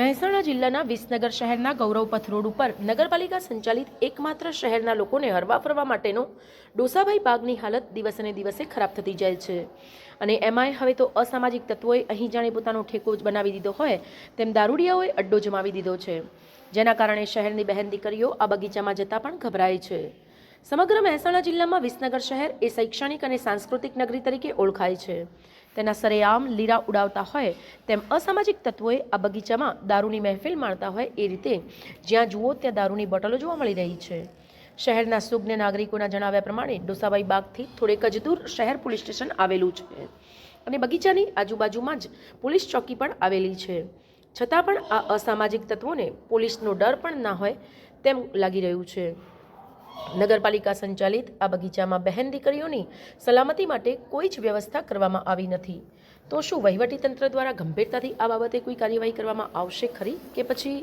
મહેસાણા જિલ્લાના વિસનગર શહેરના ગૌરવપથ રોડ ઉપર નગરપાલિકા સંચાલિત એકમાત્ર શહેરના લોકોને હરવા ફરવા માટેનો ડોસાભાઈ બાગની હાલત દિવસે દિવસે ખરાબ થતી જાય છે. અને એમાંય હવે તો અસામાજિક તત્વોએ અહીં જાણે પોતાનો ઠેકો જ બનાવી દીધો હોય તેમ દારૂડિયાઓએ અડ્ડો જમાવી દીધો છે. જેના કારણે શહેરની બહેન દીકરીઓ આ બગીચામાં જતા પણ ગભરાય છે. સમગ્ર મહેસાણા જિલ્લામાં વિસનગર શહેર એ શૈક્ષણિક અને સાંસ્કૃતિક નગરી તરીકે ઓળખાય છે. તેના સરેઆમ લીરા ઉડાવતા હોય તેમ અસામાજિક તત્વોએ આ બગીચામાં દારૂની મહેફિલ માણતા હોય એ રીતે જ્યાં જુઓ ત્યાં દારૂની બોટલો જોવા મળી રહી છે. શહેરના સુજ્ઞ નાગરિકોના જણાવ્યા પ્રમાણે ડોસાબાઈ બાગથી થોડેક જ દૂર શહેર પોલીસ સ્ટેશન આવેલું છે અને બગીચાની આજુબાજુમાં જ પોલીસ ચોકી પણ આવેલી છે. છતાં પણ આ અસામાજિક તત્વોને પોલીસનો ડર પણ ના હોય તેમ લાગી રહ્યું છે. નગરપાલિકા સંચાલિત આ બગીચામાં બહેન દીકરીઓની સલામતી માટે કોઈ જ વ્યવસ્થા કરવામાં આવી નથી. તો શું વહીવટીતંત્ર દ્વારા ગંભીરતાથી આ બાબતે કોઈ કાર્યવાહી કરવામાં આવશે ખરી કે પછી